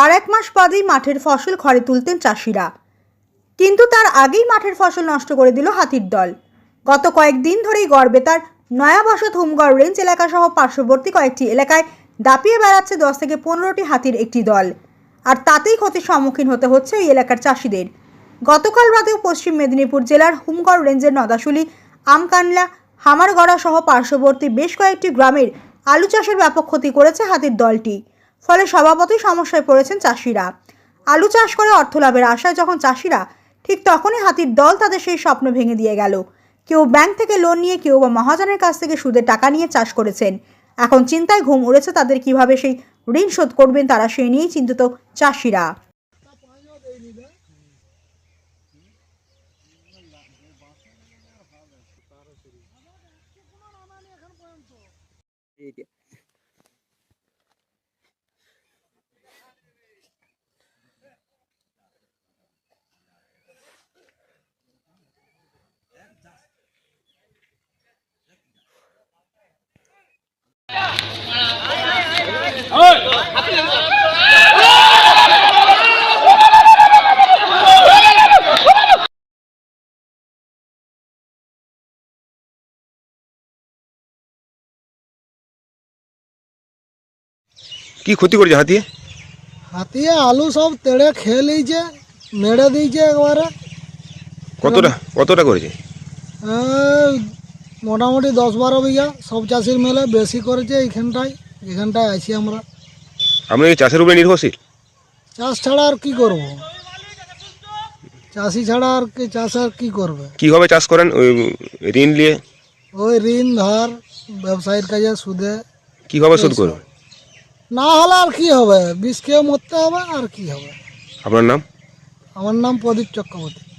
আর এক মাস বাদেই মাঠের ফসল ঘরে তুলতেন চাষিরা। কিন্তু তার আগেই মাঠের ফসল নষ্ট করে দিল হাতির দল। গত কয়েকদিন ধরেই গড়বে তার নয়া বসত হোমগড় রেঞ্জ এলাকাসহ পার্শ্ববর্তী কয়েকটি এলাকায় দাপিয়ে বেড়াচ্ছে দশ থেকে পনেরোটি হাতির একটি দল। আর তাতেই ক্ষতির সম্মুখীন হতে হচ্ছে ওই এলাকার চাষিদের। গতকাল রাতেও পশ্চিম মেদিনীপুর জেলার হুমগড় রেঞ্জের নদাশুলি, আমকানলা হামারগড়া সহ পার্শ্ববর্তী বেশ কয়েকটি গ্রামের আলু চাষের ব্যাপক ক্ষতি করেছে হাতির দলটি। ফলে স্বভাবতই সমস্যায় পড়েছেন চাষিরা। আলু চাষ করে অর্থ লাভের আশায় যখন চাষিরা, ঠিক তখনই হাতির দল তাদের সেই স্বপ্ন ভেঙে দিয়ে গেল। কেউ ব্যাংক থেকে লোন নিয়ে, কেউ বা মহাজনের কাছ থেকে সুদের টাকা নিয়ে চাষ করেছেন। এখন চিন্তায় ঘুম উড়েছে তাদের কীভাবে সেই ঋণ শোধ করবেন তারা সেই নিয়েই চিন্তিত চাষিরা। কি ক্ষতি করেছে হাতিয়ে? হাতিয়ে আলু সব তেড়ে খেয়ে লিয়েছে মেরে দিয়েছে একবারে। কতটা কতটা করেছে? মোটামুটি দশ বারো বিঘা সব চাষির মেলে বেশি করেছে এইখানটায় এখানটায় আছি আমরা। আপনি কি চাষের উপরে নির্ভরশীল চাষ ছাড়া আর কি করব চাষি ছাড়া আর কি চাষ আর কি করবে কীভাবে চাষ করেন ওই ঋণ নিয়ে ওই ঋণ ধার ব্যবসায়ীর কাছে সুদে কীভাবে শোধ করবেন না হলে আর কি হবে বিষ খেয়ে মরতে হবে আর কি হবে আপনার নাম আমার নাম প্রদীপ চক্রবর্তী